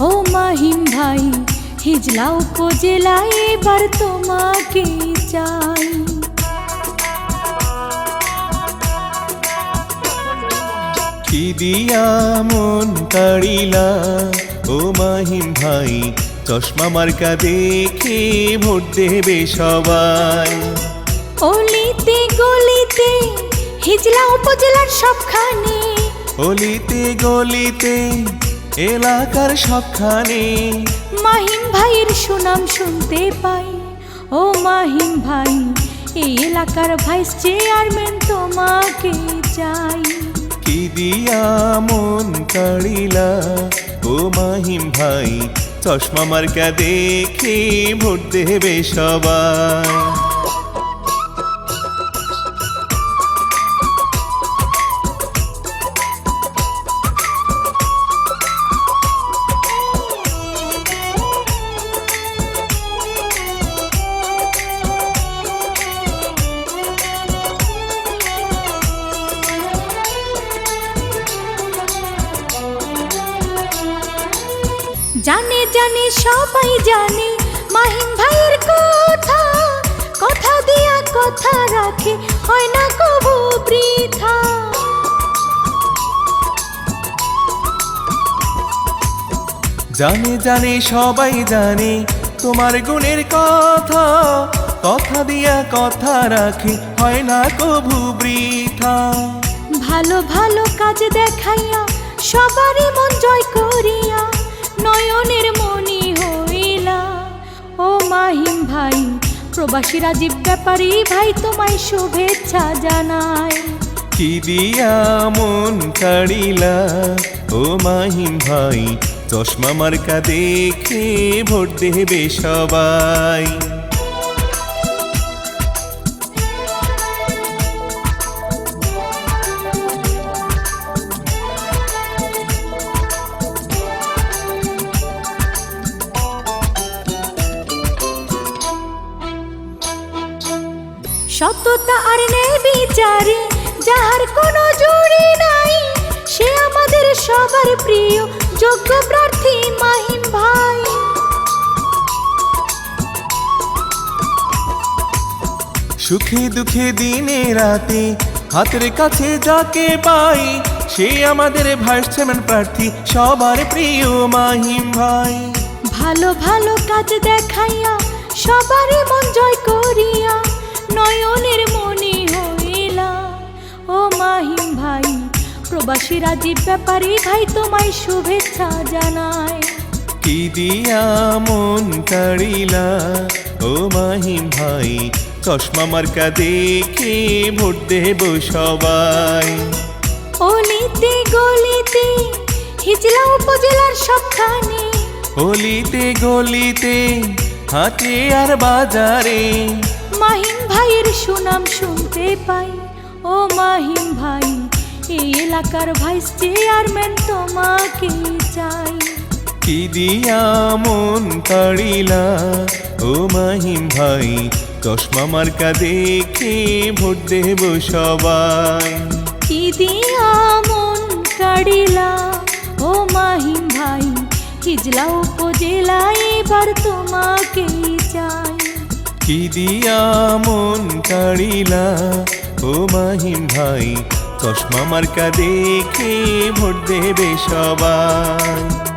ও মাহিম ভাই হিজলা উপজেলায় এবার তোমাকে চাই। কি দিয়া মন কাড়িলা ও মাহিম ভাই চশমা মার্কা দেখে ভোট দেবে সবাই। অলিতে গলিতে হিজলা উপজেলার সবখানে। অলিতে গলিতে এলাকার সবখানে। মাহিম ভাইয়ের সুনাম শুনতে পাই। ও মাহিম ভাই এই এলাকার ভাইস চেয়ারম্যান তোমাকে চাই। কি দিয়া মন কাড়িলা? ও মাহিম ভাই চশমা মার্কা দেখে ভোট দেবে সবাই। জানে সবাই জানে মাহিম ভাইয়ের কথা কথা দিয়া কথা রাখে হয় না কবু বৃথা? জানে জানে সবাই জানে তোমার গুণের কথা কথা দিয়া কথা রাখি হয় না কভু বৃথা? ভালো ভালো কাজ দেখাইয়া সবারই মন জয় করিয়া নয়নের মনি হইলা। ও মাহিম ভাই, প্রবাসী রাজীব ব্যাপারী ভাই, তোমায় শুভেচ্ছা জানায় কি দিয়া মন কাড়িলা? ও মাহিম ভাই, চশমা মার্কা দেখে ভোট দেবে সবাই। সততা আর ন্যায় বিচারে যাহার কোনো জুড়ি নাই। সে আমাদের সবার প্রিয় যোগ্য প্রার্থী মাহিম ভাই। সুখে দুঃখে দিনে রাতে হাতের কাছে যাকে পাই সে আমাদের ভাইস চেয়ারম্যান প্রার্থী সবার প্রিয় মাহিম ভাই। ভালো ভালো কাজ দেখাইয়া সবারই মন জয় করিয়া নয়নের মনি হইলা। ও মাহিম ভাই প্রবাসী রাজীব ব্যাপারী ভাই তোমায় শুভেচ্ছা জানায় কি দিয়া মন কাড়িলা? ও মাহিম ভাই চশমা মার্কা দেখে ভোট দেব সবাই। অলিতে গলিতে হিজলা উপজেলার সবখানে। অলিতে গলিতে হাটে আর বাজারে। মাহিম ভাইয়ের সুনাম শুনতে পাই। ও মাহিম ভাই এই এলাকার ভাইস চেয়ারম্যান তোমাকে চাই। কি দিয়া মন কাড়িলা? ও মাহিম ভাই চশমা মার্কা দেখে ভোট দেব সবাই। কি দিয়া মন কাড়িলা? ও মাহিম ভাই হিজলা উপজেলায় এবার তোমাকে চাই। কি দিয়া মন কাড়িলা ও মাহিম ভাই চশমা মার্কা দেখে ভোট দেবে সবাই।